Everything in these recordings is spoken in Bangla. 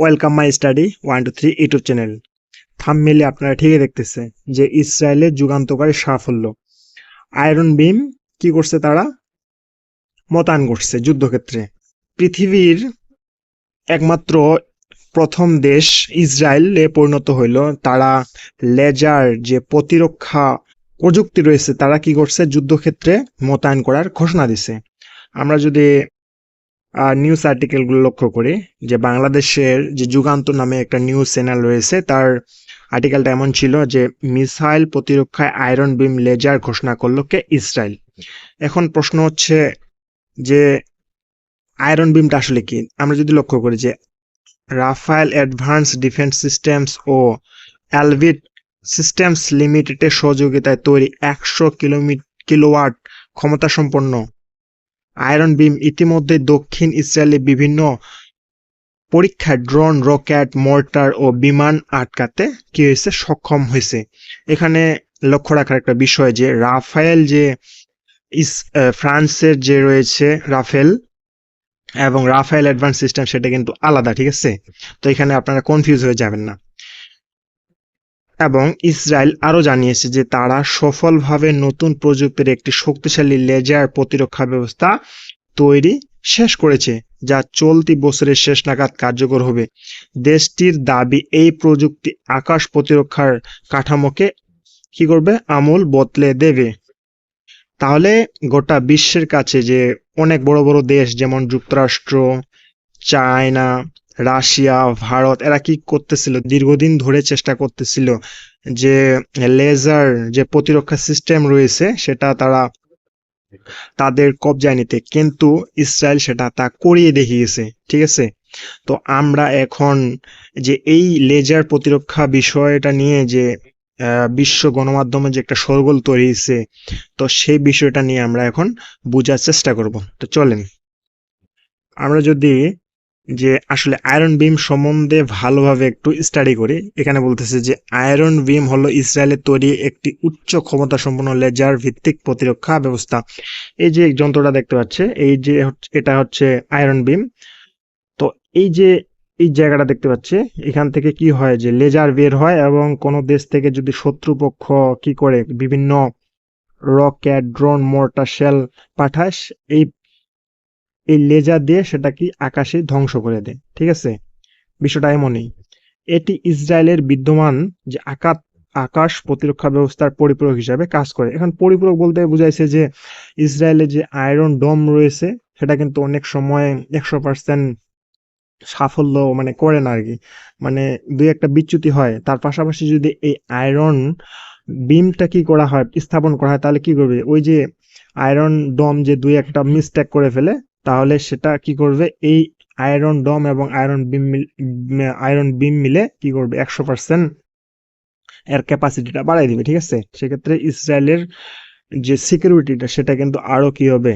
Welcome my study one two three YouTube channel থামমেলে আপনারা ঠিকই দেখতেছে যে ইসরায়েলের যুগান্তকারী সাফল্য। আয়রন বিম কি করছে তারা? মোতায়েন করছে যুদ্ধক্ষেত্রে। পৃথিবীর একমাত্র প্রথম দেশ ইসরায়েলে পরিণত হইল। তারা লেজার যে প্রতিরক্ষা প্রযুক্তি রয়েছে, তারা কি করছে? যুদ্ধক্ষেত্রে মোতায়েন করার ঘোষণা দিছে। আমরা যদি নিউজ আর্টিকেলগুলো লক্ষ্য করি, যে বাংলাদেশের যে যুগান্ত নামে একটা নিউজ চ্যানেল রয়েছে, তার আর্টিকেলটা এমন ছিল যে, মিসাইল প্রতিরক্ষায় আয়রন বিম লেজার ঘোষণা করল কে? ইসরায়েল। এখন প্রশ্ন হচ্ছে যে আয়রন বিমটা আসলে কি? আমরা যদি লক্ষ্য করি যে, রাফায়েল অ্যাডভান্স ডিফেন্স সিস্টেমস ও অ্যালভিট সিস্টেমস লিমিটেডের সহযোগিতায় তৈরি একশো কিলোমিটার কিলোওয়াট ক্ষমতা সম্পন্ন আয়রন বিম ইতিমধ্যে দক্ষিণ ইসরায়েলে বিভিন্ন পরীক্ষায় ড্রোন, রকেট, মর্টার ও বিমান আটকাতে কি হয়েছে? সক্ষম হয়েছে। এখানে লক্ষ্য রাখার একটা বিষয় যে, রাফায়েল যে ইস ফ্রান্সের যে রয়েছে রাফেল এবং রাফায়েল অ্যাডভান্স সিস্টেম, সেটা কিন্তু আলাদা, ঠিক আছে? তো এখানে আপনারা কনফিউজ হয়ে যাবেন না। এবং ইসরায়েল আরও জানিয়েছে যে তারা সফলভাবে নতুন প্রযুক্তির একটি শক্তিশালী লেজার প্রতিরক্ষা ব্যবস্থা তৈরি শেষ করেছে, যা চলতি বছরের শেষ নাগাদ কার্যকর হবে। দেশটির দাবি, এই প্রযুক্তি আকাশ প্রতিরক্ষার কাঠামোকে কি করবে? আমূল বদলে দেবে। তাহলে গোটা বিশ্বের কাছে যে অনেক বড় বড় দেশ, যেমন যুক্তরাষ্ট্র, চায়না রাশিয়া, ভারত, এরা কি করতেছিল? দীর্ঘদিন ধরে চেষ্টা করতেছিল যে লেজার যে প্রতিরক্ষা সিস্টেম রয়েছে, সেটা তারা তাদের কবজায় নিতে। কিন্তু ইসরায়েল সেটা তা করিয়ে দেখিয়েছে, ঠিক আছে? তো আমরা এখন যে এই লেজার প্রতিরক্ষা বিষয়টা নিয়ে যে বিশ্ব গণমাধ্যমে যে একটা সরগোল তৈরি হয়েছে, তো সেই বিষয়টা নিয়ে আমরা এখন বোঝার চেষ্টা করব। তো চলেন, আমরা যদি যে আসলে আয়রন বিম সম্বন্ধে ভালোভাবে একটু স্টাডি করি। এখানে বলতেছে যে আয়রন বিম হলো ইসরায়েলের তৈরি একটি উচ্চ ক্ষমতা সম্পন্ন লেজার ভিত্তিক প্রতিরক্ষা ব্যবস্থা। এই যে যন্ত্রটা দেখতে পাচ্ছে, এই যে এটা হচ্ছে আয়রন বিম তো এই যে, এই জায়গাটা দেখতে পাচ্ছে, এখান থেকে কি হয় যে লেজার বের হয় এবং কোনো দেশ থেকে যদি শত্রুপক্ষ কি করে বিভিন্ন রকেট ড্রোন মোর্টার শেল পাঠায়, এই এই লেজার দিয়ে সেটা কি আকাশে ধ্বংস করে দেয়, ঠিক আছে? বিষয়টা এমনই। এটি ইসরায়েলের বিদ্যমান যে আকাশ আকাশ প্রতিরক্ষা ব্যবস্থার পরিপূরক হিসাবে কাজ করে। এখন পরিপূরক বলতে বুঝাইছে যে ইসরায়েলের যে আয়রন ডোম রয়েছে, সেটা কিন্তু অনেক সময় একশো পার্সেন্ট সাফল্য মানে করে না আর কি। মানে দুই একটা বিচ্যুতি হয়। তার পাশাপাশি যদি এই আয়রন বিমটা কি করা হয়, স্থাপন করা হয়, তাহলে কি করবে? ওই যে আয়রন ডম যে দুই একটা মিসটেক করে ফেলে তাহলে সেটা কি করবে? এই আয়রন ডম এবং আয়রন বিম আয়রন বিম মিলে কি করবে? একশো পার্সেন্ট এর ক্যাপাসিটিটা বাড়াই দিবে, ঠিক আছে? সেক্ষেত্রে ইসরায়েলের যে সিকিউরিটিটা সেটা কিন্তু আরও কি হবে?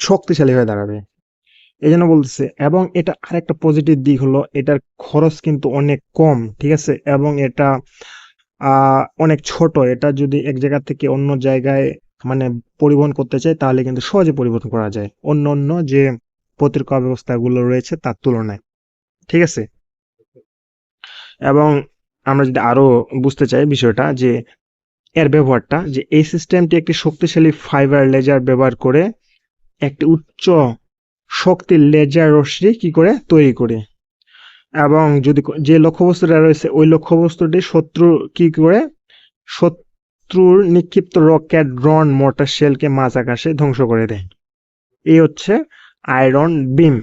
শক্তিশালী হয়ে দাঁড়াবে। এই জন্য বলতেছে, এবং এটা আরেকটা পজিটিভ দিক হলো, এটার খরচ কিন্তু অনেক কম, ঠিক আছে? এবং এটা অনেক ছোট। এটা যদি এক জায়গা থেকে অন্য জায়গায় মানে পরিবহন করতে চাই তাহলে কিন্তু সহজে পরিবহন করা যায়। অন্য অন্য যে প্রতিরক্ষা ব্যবস্থাগুলো রয়েছে, তার তুলনায়। ঠিক আছে? এবং আমরা যদি আরও বুঝতে চাই বিষয়টা, যে এর ব্যবহারটা, যে এই সিস্টেমটি একটি শক্তিশালী ফাইবার লেজার ব্যবহার করে একটি উচ্চ শক্তির লেজার রশ্মি কি করে? তৈরি করে। এবং যদি যে লক্ষ্যবস্তুটা রয়েছে, ওই লক্ষ্যবস্তুটি শত্রু কি করে? শত্রুর নিক্ষিপ্ত রকেট ড্রোন মোটর শেলকে মাঝ আকাশে ধ্বংস করে দেয়। এই হচ্ছে আয়রন বিম।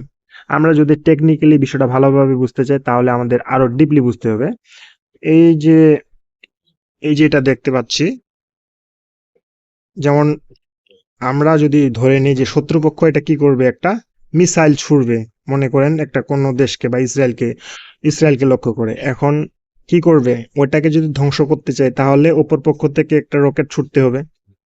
আমরা যদি টেকনিক্যালি বিষয়টা ভালোভাবে বুঝতে চাই, তাহলে আমাদের আরও ডিপলি বুঝতে হবে। এই যে এই যে এটা দেখতে পাচ্ছি, যেমন আমরা যদি ধরে নিই যে শত্রুপক্ষ এটা কি করবে? একটা মিসাইল ছুড়বে, মনে করেন একটা কোনো দেশকে বা ইসরায়েলকে ইসরায়েলকে লক্ষ্য করে। এখন কি করবে? ওটাকে যদি ধ্বংস করতে চায়, তাহলে ওপর পক্ষ থেকে একটা রকেট ছুটতে হবে।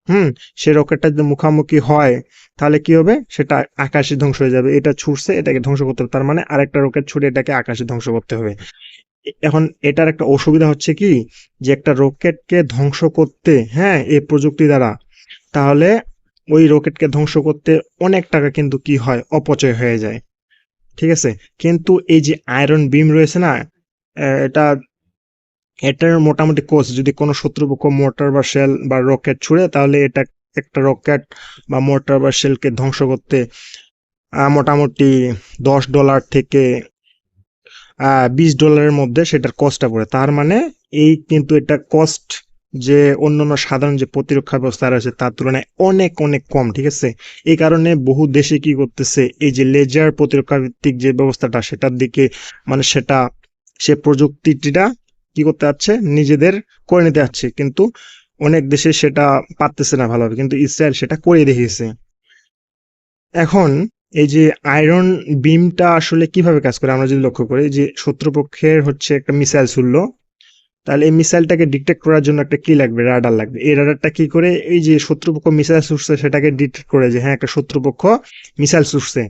হুম? সে রকেটটা যদি মুখামুখি হয়, তাহলে কি হবে? সেটা আকাশে ধ্বংস হয়ে যাবে। এটা ছুটছে, এটাকে ধ্বংস করতে হবে। তার মানে আরেকটা রকেট ছুটে এটাকে আকাশে ধ্বংস করতে হবে। এখন এটার একটা অসুবিধা হচ্ছে কি? যে একটা রকেটকে ধ্বংস করতে হ্যাঁ এই প্রযুক্তি দ্বারা, তাহলে ওই রকেটকে ধ্বংস করতে অনেক টাকা কিন্তু কি হয়? অপচয় হয়ে যায়। ঠিক আছে? কিন্তু এই যে আয়রন বিম রয়েছে না এটা এটার মোটামুটি কোচ যদি কোনো শত্রুপক্ষ মোটর বা শেল বা রকেট ছুড়ে, তাহলে এটা একটা রকেট বা মোটর বা শেলকে ধ্বংস করতে মোটামুটি দশ ডলার থেকে বিশ ডলারের মধ্যে সেটার কস্টটা পড়ে। তার মানে এই কিন্তু এটা কস্ট যে অন্যান্য সাধারণ যে প্রতিরক্ষা ব্যবস্থা রয়েছে, তার তুলনায় অনেক অনেক কম, ঠিক আছে? এই কারণে বহু দেশে কি করতেছে, এই যে লেজার প্রতিরক্ষা ভিত্তিক যে ব্যবস্থাটা, সেটার দিকে মানে সেটা, সে প্রযুক্তিটা কি করতে যাচ্ছে? নিজেদের করে নিতে যাচ্ছে। কিন্তু অনেক দেশে সেটা পারতেছে না ভালোভাবে। কিন্তু ইসরায়েল সেটা করে দেখিয়েছে। এখন এই যে আয়রন বিমটা আসলে কীভাবে কাজ করে? আমরা যদি লক্ষ্য করি যে শত্রুপক্ষের হচ্ছে একটা মিসাইল ছুড়লো। তাহলে এই মিসাইলটাকে ডিটেক্ট করার জন্য একটা কি লাগবে? রাডার লাগবে। এই রাডারটা কি করে? এই যে শত্রুপক্ষ মিসাইল ছুটছে সেটাকে ডিটেক্ট করে যে হ্যাঁ একটা শত্রুপক্ষ মিসাইল ছুটছে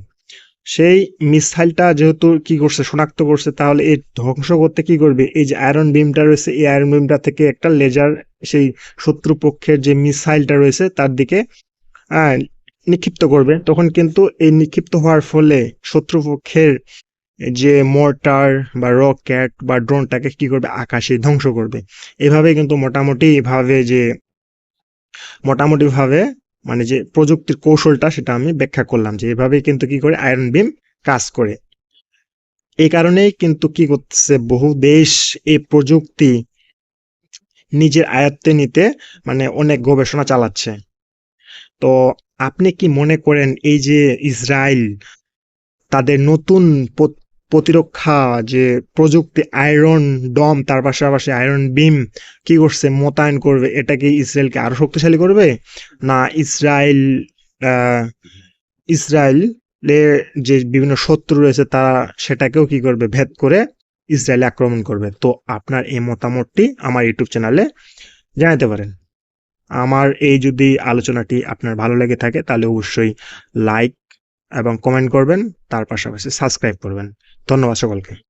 সেই মিসাইলটা যেহেতু কি করছে, শনাক্ত করছে, তাহলে এই ধ্বংস করতে কি করবে? এই যে আয়রন বিমটা রয়েছে, এই আয়রন বিমটা থেকে একটা লেজার সেই শত্রুপক্ষের যে মিসাইলটা রয়েছে, তার দিকে নিক্ষিপ্ত করবে। তখন কিন্তু এই নিক্ষিপ্ত হওয়ার ফলে শত্রুপক্ষের যে মোর্টার বা রকেট বা ড্রোনটাকে কি করবে? আকাশে ধ্বংস করবে। এভাবে কিন্তু মোটামুটি ভাবে যে, মোটামুটি ভাবে মানে যে প্রযুক্তির কৌশলটা সেটা আমি ব্যাখ্যা করলাম যে এভাবেই কিন্তু কি করে আয়রন বিম কাজ করে। এই কারণেই কিন্তু কি করতেছে, বহু দেশ এই প্রযুক্তি নিজের আয়ত্তে নিতে মানে অনেক গবেষণা চালাচ্ছে। তো আপনি কি মনে করেন এই যে ইসরায়েল তাদের নতুন প্রতিরক্ষা, যে প্রযুক্তি আয়রন ডম তার পাশাপাশি আয়রন বিম কি করছে, মোতায়েন করবে, এটা কি ইসরায়েলকে আরও শক্তিশালী করবে? না, ইসরায়েল ইসরায়েলের যে বিভিন্ন শত্রু রয়েছে, তারা সেটাকেও কি করবে, ভেদ করে ইসরায়েলে আক্রমণ করবে। তো আপনার এই মতামতটি আমার ইউটিউব চ্যানেলে জানাতে পারেন। আমার এই যদি আলোচনাটি আপনার ভালো লেগে থাকে, তাহলে অবশ্যই লাইক এবং কমেন্ট করবেন, তার পাশাপাশি সাবস্ক্রাইব করবেন। No va a ser cualquier.